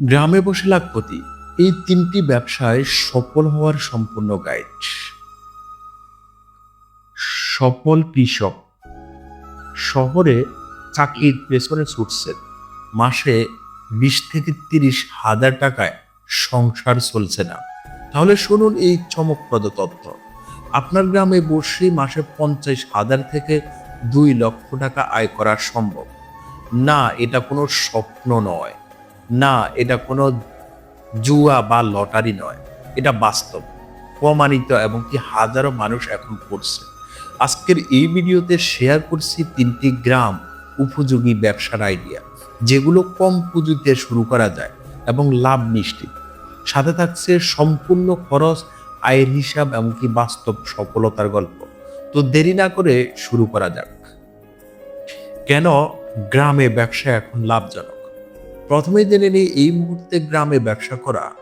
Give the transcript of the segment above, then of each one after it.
গ্রামে বসে লাখপতি। এই তিনটি ব্যবসায় সফল হওয়ার সম্পূর্ণ গাইড সফল কৃষক। শহরে চাকরির পেছনে ছুটছেন মাসে বিশ থেকে তিরিশ হাজার টাকায় সংসার চলছে না। তাহলে শুনুন এই চমকপ্রদ তথ্য। আপনার গ্রামে বসে মাসে পঞ্চাশ হাজার থেকে দুই লক্ষ টাকা আয় করা সম্ভব। না, এটা কোনো স্বপ্ন নয়। না, এটা কোনো জুয়া বা লটারি নয়। এটা বাস্তব, প্রমাণিত এবং কি হাজারো মানুষ এখন করছে। আজকের এই ভিডিওতে শেয়ার করছি তিনটি গ্রাম উপযোগী ব্যবসার আইডিয়া যেগুলো কম পুঁজিতে শুরু করা যায় এবং লাভ নিশ্চিত। সাথে থাকছে সম্পূর্ণ খরচ, আয়ের হিসাব এমনকি বাস্তব সফলতার গল্প। তো দেরি না করে শুরু করা যাক। কেন গ্রামে ব্যবসা এখন লাভজনক? প্রথমে জেনে নিই এই মুহূর্তে গ্রামে ব্যবসা করা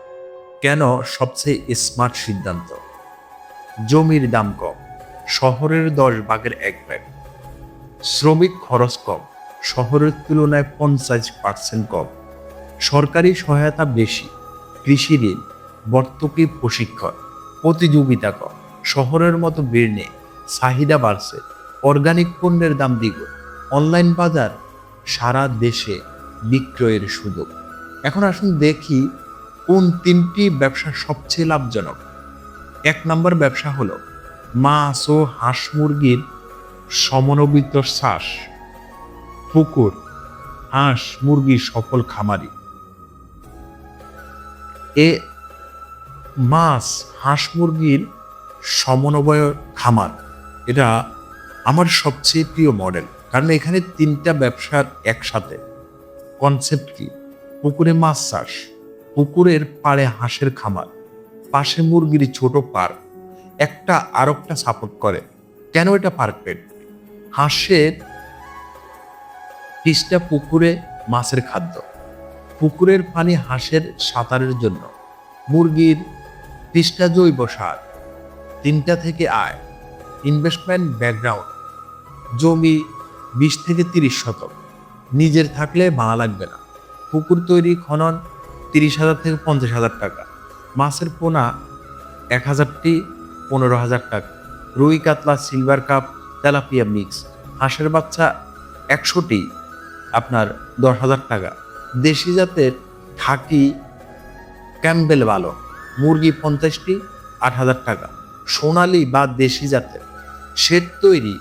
কেন সবচেয়ে স্মার্ট সিদ্ধান্ত? জমির দাম কম, শহরের দশ ভাগের এক ভাগ। শ্রমিক খরচ কম, শহরের তুলনায় পঞ্চাশ পার্সেন্ট কম। সরকারি সহায়তা বেশি, কৃষি ঋণ ভর্তুকি প্রশিক্ষণ, প্রতিযোগিতা কম, শহরের মতো নেই, চাহিদা বাড়ছে। অর্গানিক পণ্যের দাম দ্বিগুণ অনলাইন বাজার সারা দেশে বিক্রয়ের সুযোগ। এখন আসুন দেখি কোন তিনটি ব্যবসা সবচেয়ে লাভজনক। এক নম্বর ব্যবসা হলো মাছ ও হাঁস মুরগির সমন্বিত শ্বাস পুকুর, হাঁস মুরগি সফল খামারি। এ মাছ, হাঁস মুরগির সমন্বয় খামার। এটা আমার সবচেয়ে প্রিয় মডেল। কারণ এখানে তিনটা ব্যবসার একসাথে। কনসেপ্ট কি? পুকুরে মাছ চাষ। পুকুরের পাড়ে হাঁসের খামার। পাশে মুরগির ছোট পার্ক। একটা আরেকটা সাপোর্ট করে। কেন এটা পারফেক্ট হাঁসের পিসটা পুকুরে মাছের খাদ্য। পুকুরের পানি হাঁসের সাঁতারের জন্য। মুরগির পিসটা জৈব সার। তিনটা থেকে আয়। ইনভেস্টমেন্ট ব্যাকগ্রাউন্ড জমি বিশ থেকে তিরিশ শতক। নিজের থাকলে ভাড়া লাগবে না। পুকুর তৈরি খনন তিরিশ হাজার থেকে পঞ্চাশ হাজার টাকা। মাছের পোনা এক হাজারটি পনেরো হাজার টাকা। রুই, কাতলা, সিলভার কাপ, তেলাপিয়া মিক্স। হাঁসের বাচ্চা একশোটি, আপনার দশ হাজার টাকা। দেশি জাতের খাকি ক্যাম্বেল ভালো। মুরগি পঞ্চাশটি, আট হাজার টাকা। সোনালি বা দেশি জাতের। শেড তৈরি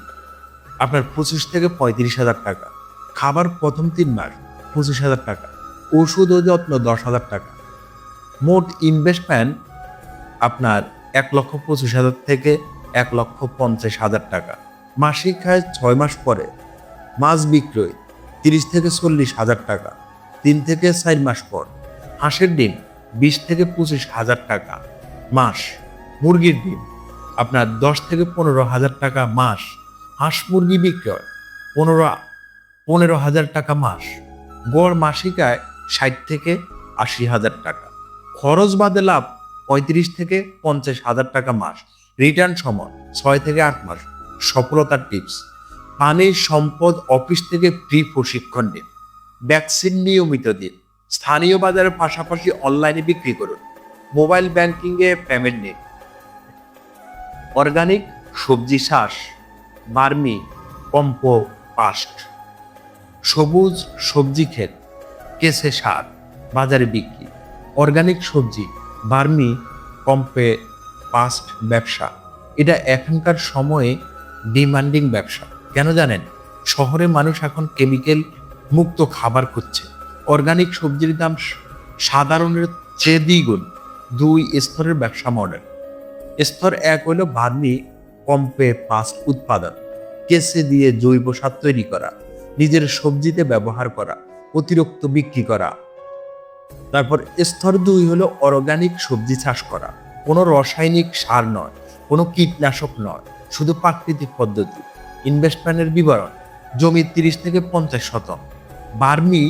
আপনার পঁচিশ থেকে পঁয়ত্রিশ হাজার টাকা। খাবার প্রথম তিন মাস, পঁচিশ হাজার টাকা। ওষুধ ও যত্ন দশ হাজার টাকা। মোট ইনভেস্টমেন্ট আপনার এক লক্ষ পঁচিশ হাজার থেকে এক লক্ষ পঞ্চাশ হাজার টাকা। মাসিক আয় ছয় মাস পরে। মাছ বিক্রয়, তিরিশ থেকে চল্লিশ হাজার টাকা। তিন থেকে চার মাস পর। হাঁসের ডিম, বিশ থেকে পঁচিশ হাজার টাকা। মাস, মুরগির ডিম, আপনার দশ থেকে পনেরো হাজার টাকা মাস। হাঁস মুরগি বিক্রয়, পনেরো পনেরো হাজার টাকা মাস। গড় মাসিক আয় ষাট থেকে আশি হাজার টাকা। খরচ বাদে লাভ পঁয়ত্রিশ থেকে পঞ্চাশ হাজার টাকা মাস। রিটার্ন সময় ছয় থেকে আট মাস। সফলতার টিপস। পানির সম্পদ অফিস থেকে ফ্রি প্রশিক্ষণ দিন। ভ্যাকসিন নিয়মিত দিন। স্থানীয় বাজারের পাশাপাশি অনলাইনে বিক্রি করুন। মোবাইল ব্যাংকিংয়ে পেমেন্ট নিন। অর্গানিক সবজি চাষ। বার্মি কম্পো পাস্ট সবুজ সবজি ক্ষেত কেসে সার, বাজারে বিক্রি, অর্গানিক সবজি, বার্মি কম্পে পাস্ট ব্যবসা। এটা এখনকার সময়ে ডিমান্ডিং ব্যবসা। কেন জানেন? শহরে মানুষ এখন কেমিক্যাল মুক্ত খাবার খুঁজছে। অর্গানিক সবজির দাম সাধারণের চেয়ে দ্বিগুণ। দুই স্তরের ব্যবসা মডেল স্তর এক হলো বার্মি কম্পে পাস্ট উৎপাদন। কেসে দিয়ে জৈব সার তৈরি করা। নিজের সবজিতে ব্যবহার করা, অতিরিক্ত বিক্রি করা। তারপর স্তর দুই হলো অর্গানিক সবজি চাষ করা। কোনো রাসায়নিক সার নয়, কোনো কীটনাশক নয়, শুধু প্রাকৃতিক পদ্ধতি। ইনভেস্টমেন্টের বিবরণ, জমি তিরিশ থেকে পঞ্চাশ শতক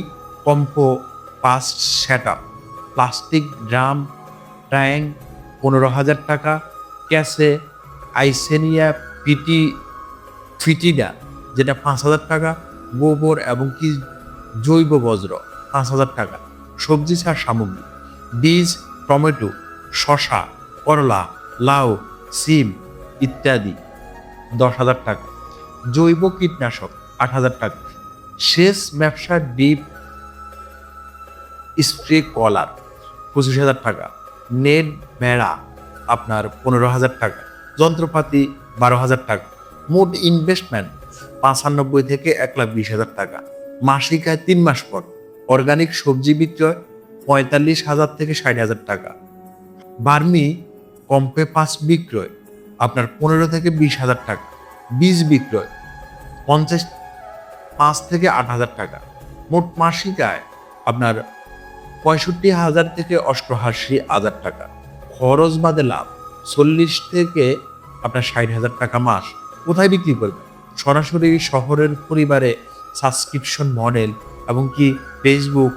vermicompost set plastic drum tank পনেরো হাজার টাকা। ক্যাসে আইসেনিয়া, পিটি, ফিটিডা, যেটা পাঁচ হাজার টাকা। গোবর এবং কি জৈব বজ্র পাঁচ হাজার টাকা। সবজি চাষ সামগ্রী। বীজ, টমেটো শশা করলা, লাউ, সিম ইত্যাদি। দশ হাজার টাকা। জৈব কীটনাশক, আট হাজার টাকা। শেষ ব্যবসা ডিপ স্প্রে কলার, পঁচিশ হাজার টাকা। নেট বেড়া আপনার পনেরো হাজার টাকা। যন্ত্রপাতি, বারো হাজার টাকা। মোট ইনভেস্টমেন্ট পাঁচানব্বই থেকে এক লাখ বিশ হাজার টাকা। মাসিক আয় তিন মাস পর। অর্গানিক সবজি বিক্রয় পঁয়তাল্লিশ হাজার থেকে ষাট হাজার টাকা। বার্মি কম্পে পাঁচ বিক্রয়, আপনার পনেরো থেকে বিশ হাজার টাকা। বীজ বিক্রয় পঞ্চাশ পাঁচ থেকে আট হাজার টাকা। মোট মাসিক আয় আপনার পঁয়ষট্টি হাজার থেকে অষ্টআশি হাজার টাকা। খরচ বাদে লাভ চল্লিশ থেকে আপনার ষাট হাজার টাকা মাস। কোথায় বিক্রি করবেন? সরাসরি শহরের পরিবারে সাবস্ক্রিপশন মডেল এবং কি ফেসবুক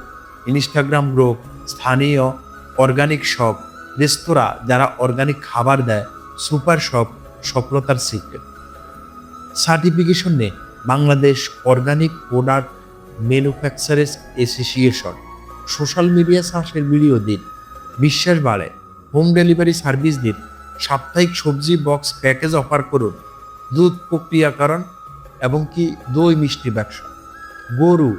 ইনস্টাগ্রাম গ্রুপ স্থানীয় অর্গানিক শপ রেস্তোরাঁ যারা অর্গানিক খাবার দেয় সুপার শপ সফলতার secret certification Bangladesh organic product manufacturers association social media চাষের ভিডিও দিন। বিশ্বাস বাড়ে। হোম ডেলিভারি সার্ভিস দিন। সাপ্তাহিক সবজি বক্স প্যাকেজ অফার করুন। দুধ প্রক্রিয়াকরণ এবং কি দই মিষ্টি ব্যবসা। গরু,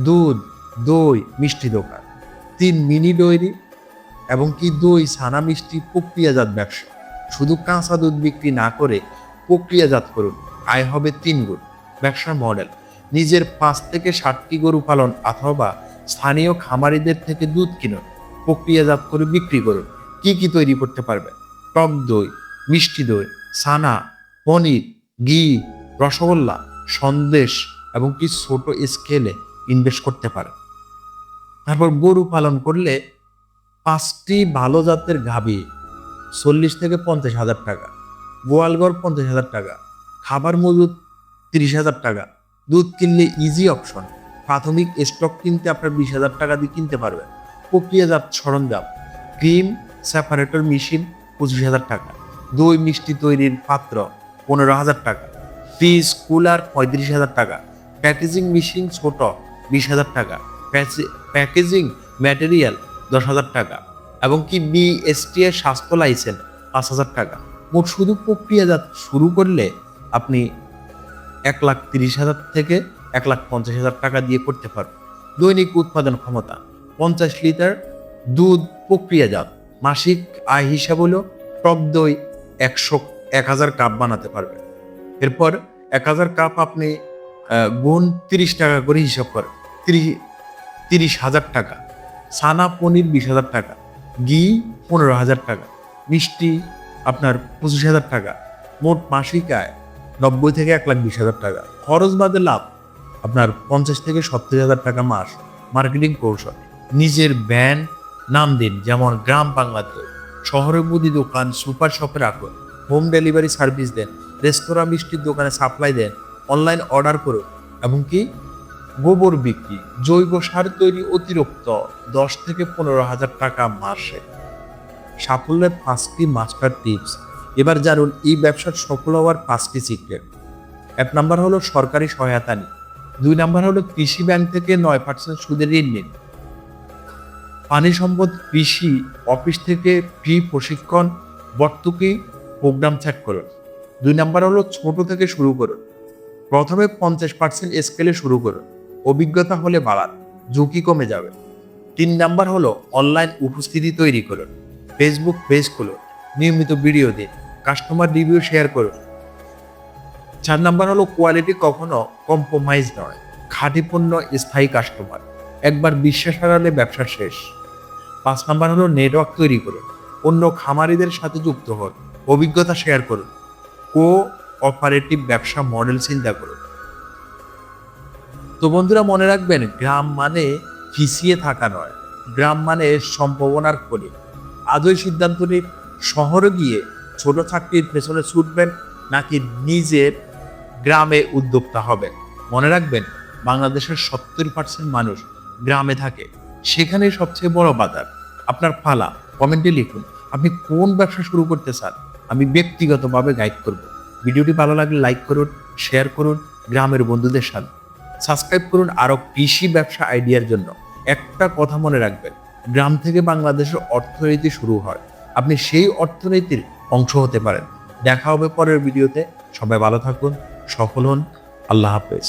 দুধ, দই মিষ্টি দোকান। তিন মিনি ডয়েরি এবং কি দই, ছানা মিষ্টি প্রক্রিয়াজাত ব্যবসা। শুধু কাঁচা দুধ বিক্রি না করে প্রক্রিয়াজাত করুন। আয় হবে তিন গুণ। ব্যবসার মডেল। নিজের পাঁচ থেকে ষাটটি গরু পালন অথবা স্থানীয় খামারিদের থেকে দুধ কিনুন। প্রক্রিয়াজাত করে বিক্রি করুন। কি কি তৈরি করতে পারবেন? টক দই, মিষ্টি দই ছানা পনির, ঘি, রসগোল্লা, সন্দেশ এবং কি ছোট স্কেলে ইনভেস্ট করতে পারে। তারপর গরু পালন করলে পাঁচটি ভালো জাতের গাভী, চল্লিশ থেকে পঞ্চাশ হাজার টাকা গোয়ালঘর পঞ্চাশ হাজার টাকা, খাবার মজুদ তিরিশ হাজার টাকা, দুধ কিনলে ইজি অপশন প্রাথমিক স্টক কিনতে আপনার বিশ হাজার টাকা দিয়ে কিনতে পারবেন। প্রক্রিয়াজাত সরঞ্জাম, ক্রিম সেপারেটর মেশিন পঁচিশ হাজার টাকা। দই মিষ্টি তৈরির পাত্র, পনেরো হাজার টাকা। ফ্রিজ কুলার, পঁয়ত্রিশ হাজার টাকা। প্যাকেজিং মেশিন ছোট, বিশ হাজার টাকা। প্যাকেজিং ম্যাটেরিয়াল, দশ হাজার টাকা। এবং কি বিএসটি এর স্বাস্থ্য লাইসেন্স, পাঁচ হাজার টাকা। মোট শুধু প্রক্রিয়াজাত শুরু করলে আপনি এক লাখ তিরিশ হাজার থেকে এক লাখ পঞ্চাশ হাজার টাকা দিয়ে করতে পারবেন। দৈনিক উৎপাদন ক্ষমতা, পঞ্চাশ লিটার দুধ প্রক্রিয়াজাত। মাসিক আয় হিসাব হলো টক দই একশো এক হাজার কাপ বানাতে পারবেন এরপর এক হাজার কাপ আপনি গুণ তিরিশ টাকা করে হিসাব করেন। তিরিশ তিরিশ হাজার টাকা। সানা পনির বিশ হাজার টাকা। ঘি পনেরো হাজার টাকা। মিষ্টি আপনার পঁচিশ হাজার টাকা। মোট মাসিক আয় নব্বই থেকে এক লাখ বিশ হাজার টাকা। খরচ বাদে লাভ, আপনার পঞ্চাশ থেকে সত্তর হাজার টাকা মাস। মার্কেটিং কৌশল। নিজের ব্যান্ড নাম দিন, যেমন গ্রাম বাংলাতে। শহরে মুদি দোকান, সুপার শপে রাখুন হোম ডেলিভারি সার্ভিস দেন, রেস্তোরাঁ মিষ্টির দোকানে সাপ্লাই দেন, অনলাইন অর্ডার করুন, এমনকি গোবর বিক্রি, জৈব সার তৈরি অতিরিক্ত দশ থেকে পনেরো হাজার টাকা মাসে। সাফল্যের পাঁচটি মাস্টার টিপস। এবার জানুন, এই ব্যবসার সফল হওয়ার পাঁচটি সিক্রেট। এক নাম্বার হলো সরকারি সহায়তা নিন। দুই নাম্বার হলো কৃষি ব্যাংক থেকে নয় পার্সেন্ট সুদের ঋণ নিন। পানি সম্পদ কৃষি অফিস থেকে ফ্রি প্রশিক্ষণ ভর্তুকি প্রোগ্রাম সেট করুন। দুই নাম্বার হলো ছোট থেকে শুরু করুন। প্রথমে পঞ্চাশ পার্সেন্ট স্কেলে শুরু করুন। অভিজ্ঞতা হলে বাড়ান, ঝুঁকি কমে যাবে। তিন নাম্বার হলো অনলাইন উপস্থিতি তৈরি করুন। ফেসবুক পেজ খুলুন, নিয়মিত ভিডিও দিন কাস্টমার রিভিউ শেয়ার করুন। চার নাম্বার হলো কোয়ালিটি কখনো কম্প্রোমাইজ নয়, খাঁটি পণ্য স্থায়ী কাস্টমার একবার বিশ্বাস হারালে ব্যবসা শেষ। পাঁচ নাম্বার হলো নেটওয়ার্ক তৈরি করুন। অন্য খামারিদের সাথে যুক্ত হন, অভিজ্ঞতা শেয়ার করুন। কো অপারেটিভ ব্যবসা মডেল চিন্তা করুন। তো বন্ধুরা মনে রাখবেন, গ্রাম মানে পিছিয়ে থাকা নয়, গ্রাম মানে সম্ভাবনার খনি। আজই সিদ্ধান্ত নিন শহরে গিয়ে ছোট চাকরির পেছনে ছুটবেন নাকি নিজের গ্রামে উদ্যোক্তা হবেন? মনে রাখবেন, বাংলাদেশের সত্তর পার্সেন্ট মানুষ গ্রামে থাকে সেখানে সবচেয়ে বড় বাজার আপনার ফালা, কমেন্টে লিখুন, আপনি কোন ব্যবসা শুরু করতে চান? আমি ব্যক্তিগতভাবে গাইড করব। ভিডিওটি ভালো লাগলে লাইক করুন শেয়ার করুন, গ্রামের বন্ধুদের সাথে সাবস্ক্রাইব করুন আরও কৃষি ব্যবসা আইডিয়ার জন্য। একটা কথা মনে রাখবেন, গ্রাম থেকে বাংলাদেশের অর্থনীতি শুরু হয়। আপনি সেই অর্থনীতির অংশ হতে পারেন। দেখা হবে পরের ভিডিওতে। সবাই ভালো থাকুন, সফল হন। আল্লাহ হাফেজ।